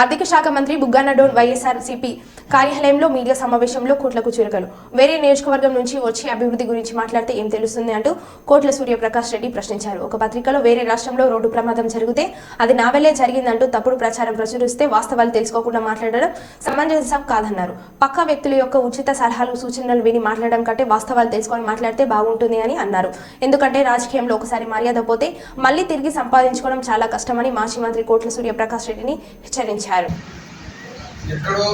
ఆర్థిక శాఖ మంత్రి బుగ్గానడోన్ వైఎస్ఆర్సీపీ కార్యాలయంలో మీడియా సమావేశంలో కోట్లకు చురకలు. వేరే నియోజకవర్గం నుంచి వచ్చి అభివృద్ధి గురించి మాట్లాడితే ఏం తెలుస్తుంది అంటూ కోట్ల సూర్యప్రకాష్ రెడ్డి ప్రశ్నించారు. ఒక పత్రికలో వేరే రాష్ట్రంలో రోడ్డు ప్రమాదం జరిగితే అది నా వల్లే జరిగిందంటూ తప్పుడు ప్రచారం ప్రచురిస్తే వాస్తవాలు తెలుసుకోకుండా మాట్లాడడం సమంజసం కాదన్నారు. పక్కా వ్యక్తుల యొక్క ఉచిత సలహాలు సూచనలు విని మాట్లాడడం కంటే వాస్తవాలు తెలుసుకొని మాట్లాడితే బాగుంటుంది అని అన్నారు. ఎందుకంటే రాజకీయంలో ఒకసారి మర్యాద పోతే మళ్ళీ తిరిగి సంపాదించుకోవడం చాలా కష్టమని మాజీ మంత్రి కోట్ల సూర్యప్రకాష్ రెడ్డిని హెచ్చరించారు. ఎక్కడో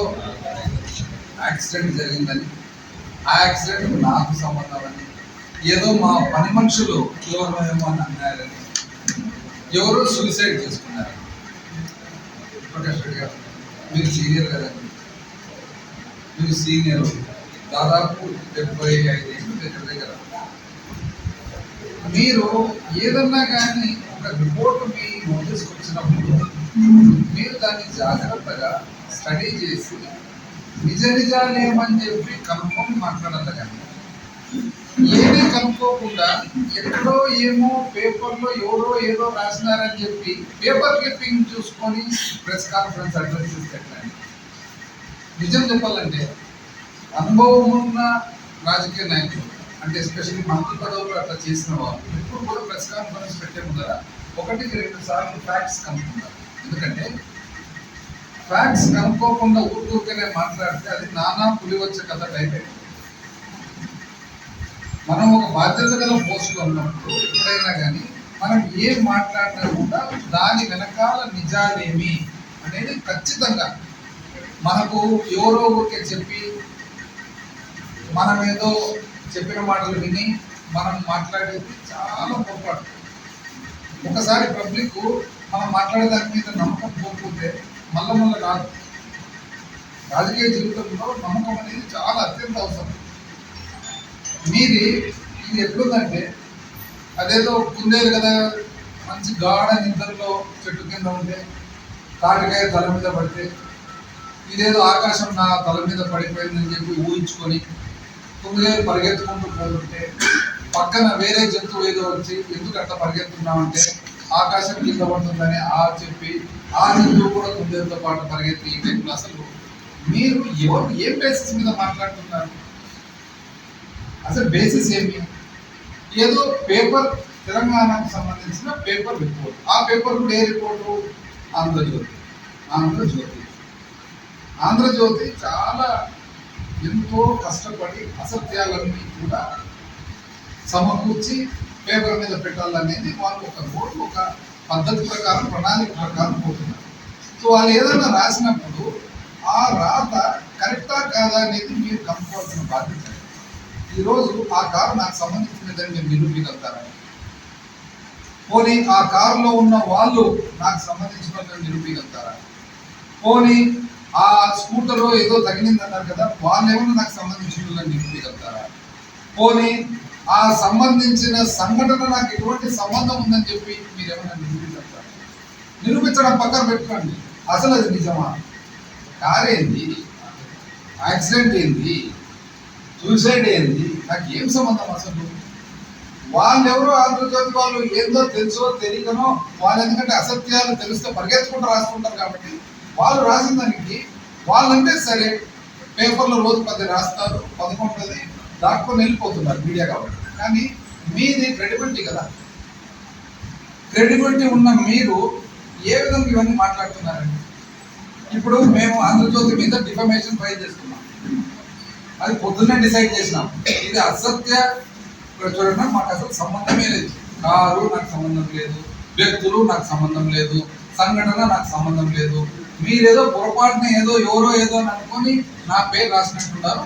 యాక్సిడెంట్ జరిగిందని ఆ యాక్సిడెంట్ నాకు సంబంధం అని ఏదో మా పని మనుషులు ఎవరో అని అన్నారని ఎవరో సూసైడ్ చేసుకున్నారు. మీరు సీనియర్ కదండి. మీరు సీనియర్ దాదాపు డెబ్బై ఐదు దగ్గర దగ్గర. మీరు ఏదన్నా కానీ ఒక రిపోర్ట్ మీ నోటీస్కి వచ్చినప్పుడు మీరు దాన్ని జాగ్రత్తగా స్టడీ చేసి నిజ నిజాలేమని చెప్పి కనుక్కొని మాట్లాడాలి ఏమీ కనుక్కోకుండా ఎక్కడో ఏమో పేపర్లో ఎవరో ఏదో రాసినారని చెప్పి పేపర్ క్లిప్పింగ్ చూసుకొని ప్రెస్ కాన్ఫరెన్స్ అడ్రస్ చేసి నిజం చెప్పాలంటే అనుభవం ఉన్న రాజకీయ నాయకులు అంటే ఎస్పెషల్లీ మంత్రి పదవులు అట్లా చేసిన వాళ్ళు ఇప్పుడు కూడా ప్రెస్ కాన్ఫరెన్స్ పెట్టే ముందర ఒకటికి రెండు సార్లు ఫ్యాక్ట్స్ కనుక్కుంటారు ఎందుకంటే ఫ్యాక్ట్స్ కనుక్కోకుండా ఊరుకూరుకనే మాట్లాడితే అది నానా పులి వచ్చే కథ టైప్ మనం ఒక బాధ్యత గల పోస్టులో ఉన్నప్పుడు ఎప్పుడైనా కానీ మనం ఏం మాట్లాడినా కూడా దాని వెనకాల నిజాలేమి అనేది ఖచ్చితంగా మనకు ఎవరో ఊరికే చెప్పి మనం ఏదో చెప్పిన మాటలు విని మనం మాట్లాడేది చాలా పొరపాటు. ఒకసారి పబ్లిక్ మనం మాట్లాడే దాని మీద నమ్మకం పోకపోతే మళ్ళా మళ్ళీ రాదు రాజకీయ జీవితంలో నమ్మకం అనేది చాలా అత్యంత అవసరం. మీది ఇది ఎట్లుందంటే అదేదో కుందేలు కదా మంచి గాఢ నిద్రలో చెట్టు కింద ఉంటే తాటికాయ తల మీద పడితే ఇదేదో ఆకాశం నా తల మీద పడిపోయిందని చెప్పి ఊహించుకొని కుందేలు పరిగెత్తుకుంటూ పోతుంటే పక్కన వేరే జంతువు ఏదో వచ్చి ఎందుకు అట్లా పరిగెత్తున్నామంటే ఆకాశం కింద పడుతుందని ఆ చెప్పి ఆ జంతువు కూడా కుందేలుతో పాటు పరిగెత్తి ఈ టైంలో అసలు మీరు ఎవరు ఏం బేసిస్ మీద మాట్లాడుతున్నారు? అసలు బేసిస్ ఏమి? ఏదో పేపర్ తెలంగాణకు సంబంధించిన పేపర్ రిపోర్ట్ ఆ పేపర్ కూడా ఏ రిపోర్టు ఆంధ్రజ్యోతి. ఆంధ్రజ్యోతి. ఆంధ్రజ్యోతి చాలా ఎంతో కష్టపడి అసత్యాలన్నీ కూడా సమకూర్చి పేపర్ మీద పెట్టాలనేది వాళ్ళు ఒక రోడ్ ఒక పద్ధతి ప్రకారం ప్రణాళిక ప్రకారం పోతున్నారు సో వాళ్ళు ఏదైనా రాసినప్పుడు ఆ రాత కరెక్టా కాదా అనేది మీరు కనుక్కోవాల్సిన బాధ్యత. ఈరోజు ఆ కారు నాకు సంబంధించినదని మీరు నిరూపించగలుగుతారా? పోనీ ఆ కారులో ఉన్న వాళ్ళు నాకు సంబంధించినదని నిరూపించగలుగుతారా? పోనీ ఆ స్కూటర్ ఏదో తగిలిందన్నారు కదా వాళ్ళు ఏమన్నా నాకు సంబంధించిన నిరూపించగలుగుతారా? పోనీ ఆ సంబంధించిన సంఘటన నాకు ఎటువంటి సంబంధం ఉందని చెప్పి మీరు ఏమైనా నిరూపించారు నిరూపించడం పక్కన పెట్టుకోండి. అసలు అది నిజమా? కార్ ఏంది? యాక్సిడెంట్ ఏంది? సూసైడ్ ఏంది? నాకు ఏం సంబంధం అసలు? వాళ్ళు ఎవరో ఆంధ్రజ్యోతి వాళ్ళు ఏందో తెలుసో తెలియకనో వాళ్ళు ఎందుకంటే అసత్యాలు తెలిస్తే పరిగెత్తుకుంటూ రాసుకుంటారు కాబట్టి వాళ్ళు రాసిన దానికి వాళ్ళంటే సరే పేపర్లో రోజు పది రాస్తారు పదకొండది దాటుకొని వెళ్ళిపోతున్నారు మీడియా కాబట్టి. కానీ మీది క్రెడిబిలిటీ కదా. క్రెడిబిలిటీ ఉన్న మీరు ఏ విధంగా ఇవన్నీ మాట్లాడుతున్నారండి? ఇప్పుడు మేము ఆంధ్రజ్యోతి మీద డిఫమేషన్ ఫైల్ చేస్తున్నాం. అది పొద్దున్నే డిసైడ్ చేసినాం. ఇది అసత్య ఇక్కడ చూడండి మాకు అసలు సంబంధమే లేదు. కారు నాకు సంబంధం లేదు. వ్యక్తులు నాకు సంబంధం లేదు. సంఘటన నాకు సంబంధం లేదు. మీరేదో పొరపాటున ఏదో ఎవరో ఏదో అని అనుకొని నా పేరు రాసినట్టున్నారు.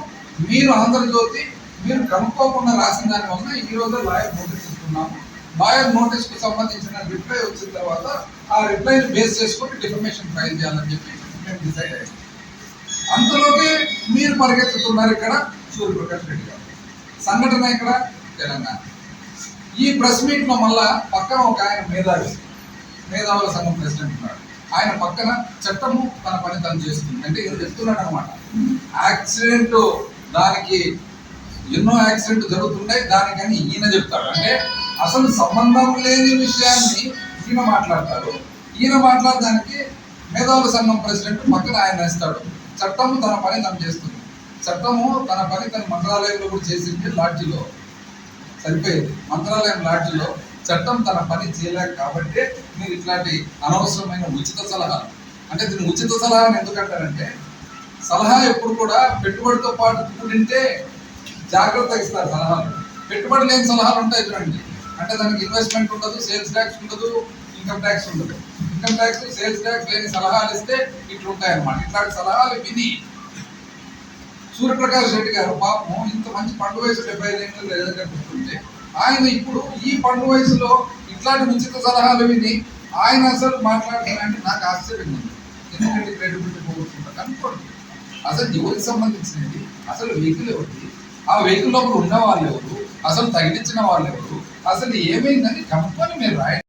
మీరు ఆంధ్రజ్యోతి మీరు కనుక్కోకుండా రాసిన దాని వల్ల ఈ రోజు లాయర్ నోటీస్ ఇస్తున్నాము. లాయర్ నోటీస్కు సంబంధించిన రిప్లై వచ్చిన తర్వాత ఆ రిప్లైని బేస్ చేసుకొని డిఫర్మేషన్ ఫైల్ చేయాలని చెప్పి మేము డిసైడ్ అయ్యాం. అందులోకి మీరు పరిగెత్తుతున్నారు ఇక్కడ సూర్యప్రకాష్ రెడ్డి గారు. సంఘటన ఇక్కడ తెలంగాణ. ఈ ప్రెస్ మీట్లో మళ్ళా పక్కన ఒక ఆయన మేధావి మేధావుల సంఘం ప్రెసిడెంట్ ఉన్నాడు. ఆయన పక్కన చట్టము తన పని తను చేస్తుంది. అంటే ఇది చెప్తున్నాడు అనమాట యాక్సిడెంట్ దానికి ఎన్నో యాక్సిడెంట్ జరుగుతుంటాయి దానికని ఈయన చెప్తాడు. అంటే అసలు సంబంధం లేని విషయాన్ని ఈయన మాట్లాడతారు ఈయన మాట్లాడడానికి మేధావుల సంఘం ప్రెసిడెంట్ పక్కన ఆయన వేస్తాడు. చట్టము తన పని తను చేస్తుంది. చట్టము తన పని తన మంత్రాలయంలో కూడా చేసింది లాడ్జిలో సరిపోయేది. మంత్రాలయం లాడ్జిలో చట్టం తన పని చేయలేక కాబట్టి మీరు ఇట్లాంటి అనవసరమైన ఉచిత సలహాలు. అంటే దీన్ని ఉచిత సలహా అని ఎందుకంటారంటే సలహా ఎప్పుడు కూడా పెట్టుబడితో పాటు కూడింటే జాగ్రత్తగా ఇస్తారు సలహాలు. పెట్టుబడి లేని సలహాలు ఉంటాయి చూడండి. అంటే దానికి ఇన్వెస్ట్మెంట్ ఉండదు సేల్స్ ట్యాక్స్ ఉండదు ఇన్కమ్ ట్యాక్స్ ఉండదు. ఇన్కమ్ ట్యాక్స్ సేల్స్ ట్యాక్స్ లేని సలహాలు ఇస్తే ఇట్లా ఉంటాయన్నమాట. ఇట్లాంటి సలహాలు విని సూర్యప్రకాష్ రెడ్డి గారు పాపం ఇంత మంచి పండు వయసు డెబ్బై ఐదు ఏళ్ళు లేదంటే గుర్తుంటే ఆయన ఇప్పుడు ఈ పండు వయసులో ఇట్లాంటి ఉచిత సలహాలు విని ఆయన అసలు మాట్లాడుతున్నారంటే నాకు ఆశ్చర్యం ఉంది. ఎందుకంటే క్రెడిబిలిటీ పోగొట్టుకుంటా కనుక్కోండి అసలు ఎవరికి సంబంధించినది? అసలు వెహికల్ ఎవరిది? ఆ వెహికల్ లోపల ఉన్న వాళ్ళు ఎవరు? అసలు తగిలించిన వాళ్ళు ఎవరు? అసలు ఏమైందని కంపెనీ మీరు రాయండి